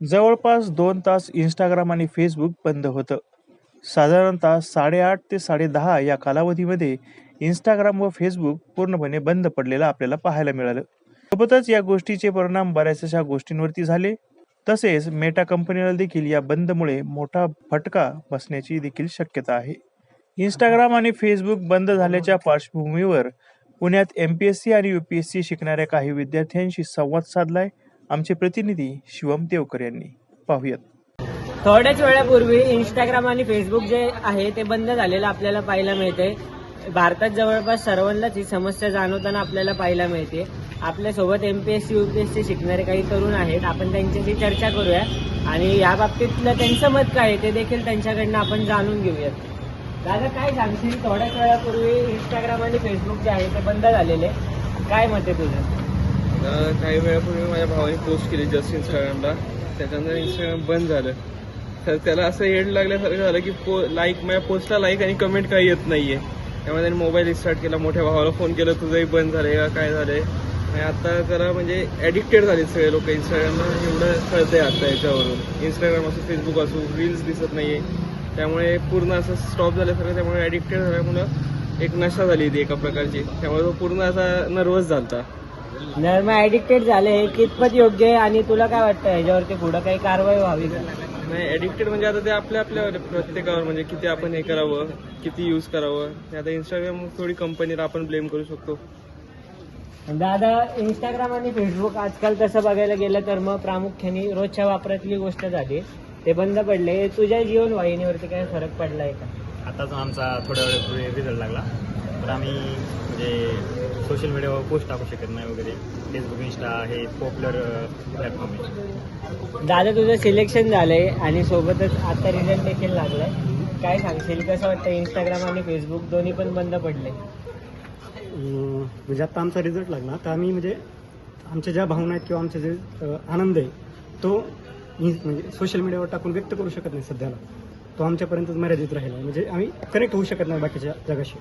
जवळपास दोन तास इंस्टाग्राम आणि फेसबुक बंद होतं. साधारणतः साडेआठ ते साडेदहा या कालावधीमध्ये इंस्टाग्राम व फेसबुक पूर्णपणे बंद पडलेलं आपल्याला पाहायला मिळालं. सोबतच या गोष्टीचे परिणाम बऱ्याचशा गोष्टींवरती झाले. तसेच मेटा कंपनीला देखील या बंदमुळे मोठा फटका बसण्याची देखील शक्यता आहे. इंस्टाग्राम आणि फेसबुक बंद झाल्याच्या पार्श्वभूमीवर पुण्यात एम पी एस सी आणि यू पी एस सी शिकणाऱ्या काही विद्यार्थ्यांशी संवाद साधलाय आमचे प्रतिनिधी शिवम देवकर यांनी. पाहूयात. थोड्याच वेळापूर्वी इंस्टाग्राम आणि फेसबुक जे आहे ते बंद झालेलं आपल्याला पाहायला मिळते. भारतात जवळपास सर्वांनाच ही समस्या जाणवताना आपल्याला पाहायला मिळते. आपल्यासोबत एमपीएससी युपीएससी शिकणारे काही तरुण आहेत. आपण त्यांच्याशी चर्चा करूया. आणि या बाबतीतलं त्यांचं मत काय आहे ते देखील त्यांच्याकडनं आपण जाणून घेऊयात. दादा काय सांगशील? थोड्याच वेळापूर्वी इंस्टाग्राम आणि फेसबुक जे आहे ते बंद झालेले. काय मत आहे तुझं? काही वेळापूर्वी माझ्या भावाने पोस्ट केली जस्ट इंस्टाग्रामला त्याच्यानंतर इंस्टाग्राम बंद झालं. तर त्याला असं हेड लागल्यासारखं झालं की पो लाईक माझ्या पोस्टला लाईक आणि कमेंट काही येत नाही आहे त्यामुळे त्याने मोबाईल स्टार्ट केला. मोठ्या भावाला फोन केला तुझंही बंद झालं का? काय झालं आणि आता त्याला म्हणजे ॲडिक्टेड झाले सगळे लोक इंस्टाग्रामला एवढं कळतंय आता याच्यावरून. इंस्टाग्राम असो फेसबुक असो रील्स दिसत नाही आहे त्यामुळे पूर्ण असं स्टॉप झाल्यासारखं त्यामुळे ॲडिक्टेड झाल्यामुळं एक नशा झाली ती एका प्रकारची. त्यामुळे तो पूर्ण असा नर्वस झालता. जर मग ऍडिक्टेड झाले हे कितपत योग्य आहे आणि तुला काय वाटतं ह्याच्यावरती पुढं काही कारवाई व्हावी? का नाही ऍडिक्टेड म्हणजे आता ते आपल्या आपल्यावर आहे, प्रत्येकावर म्हणजे किती आपण हे करावं किती यूज करावं हे आता इंस्टाग्राम थोडी कंपनीला आपण ब्लेम करू शकतो. दादा इंस्टाग्राम आणि फेसबुक आजकाल तसं बघायला गेलं तर मग प्रामुख्याने रोजच्या वापरातली गोष्ट झाली. ते बंद पडले. तुझ्या जीवन वाहिनीवरती काय फरक पडलाय का? आताच आमचा थोड्या वेळापूर्वी रिझल्ट लागला. तर आम्ही म्हणजे सोशल मीडियावर पोस्ट टाकू शकत नाही वगैरे. फेसबुक इंस्टा हे पॉप्युलर प्लॅटफॉर्म आहे. दादा तुझं सिलेक्शन झालंय आणि सोबतच आता रिझल्ट देखील लागलाय. काय सांगशील? कसं वाटतं इंस्टाग्राम आणि फेसबुक दोन्ही पण बंद पडले? म्हणजे आता आमचा रिझल्ट लागला. तर आम्ही म्हणजे आमच्या ज्या भावना आहेत किंवा आमचा जे आनंद आहे तो म्हणजे सोशल मीडियावर टाकून व्यक्त करू शकत नाही सध्याला. तो आमच्यापर्यंतच मर्यादित राहिला म्हणजे आम्ही कनेक्ट होऊ शकत नाही बाकीच्या जगाशी.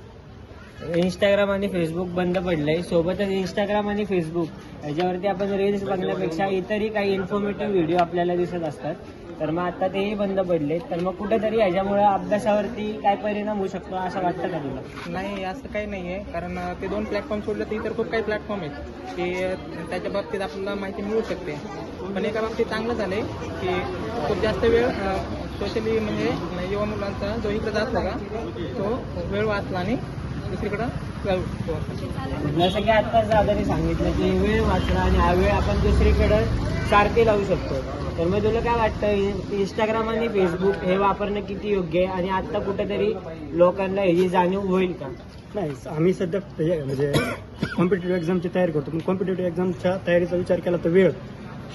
इंस्टाग्राम आणि फेसबुक बंद पडलंय. सोबतच इंस्टाग्राम आणि फेसबुक याच्यावरती आपण रील्स बघण्यापेक्षा इतरही काही इन्फॉर्मेटिव्ह व्हिडिओ आपल्याला दिसत असतात. तर मग आता तेही बंद पडले तर मग कुठेतरी ह्याच्यामुळे अभ्यासावरती काय परिणाम होऊ शकतो असं वाटतं का तुला? नाही असं काही नाही आहे कारण ते दोन प्लॅटफॉर्म सोडले तर इतर खूप काही प्लॅटफॉर्म आहेत की त्याच्या बाबतीत आपल्याला माहिती मिळू शकते. पण एका बाबतीत चांगलं झालं आहे की खूप जास्त वेळ सोशली म्हणजे, म्हणजे युवा मुलांचा जो इकडे जात होता तो वेळ वाचला आणि दुसरीकडं? की आत्ताच दादाने सांगितलं की वेळ वाचला आणि हा वेळ आपण दुसरीकडे सारखी लावू शकतो. तर मग तुला काय वाटतं इंस्टाग्राम आणि फेसबुक हे वापरणं किती योग्य आहे? आणि आता कुठेतरी लोकांना ह्याची जाणीव होईल का? नाही आम्ही सध्या हे म्हणजे कॉम्पिटेटिव्ह एक्झामची तयारी करतो. पण कॉम्पिटेटिव्ह एक्झामच्या तयारीचा विचार केला तर वेळ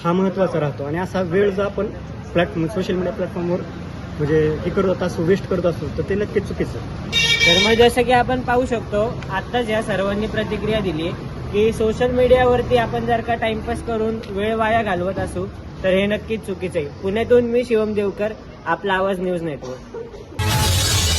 हा महत्त्वाचा राहतो. आणि असा वेळ जर आपण प्लॅटफॉर्म सोशल मीडिया प्लॅटफॉर्मवर म्हणजे हे करत असो वेस्ट करत असू तर ते नक्कीच चुकीचं तर मग जसं की आपण पाहू शकतो आत्ताच या सर्वांनी प्रतिक्रिया दिली की सोशल मीडियावरती आपण जर का टाइमपास करून वेळ वाया घालवत असू तर हे नक्कीच चुकीचं आहे. पुण्यातून मी शिवम देवकर आपला आवाज न्यूज नेटवर्क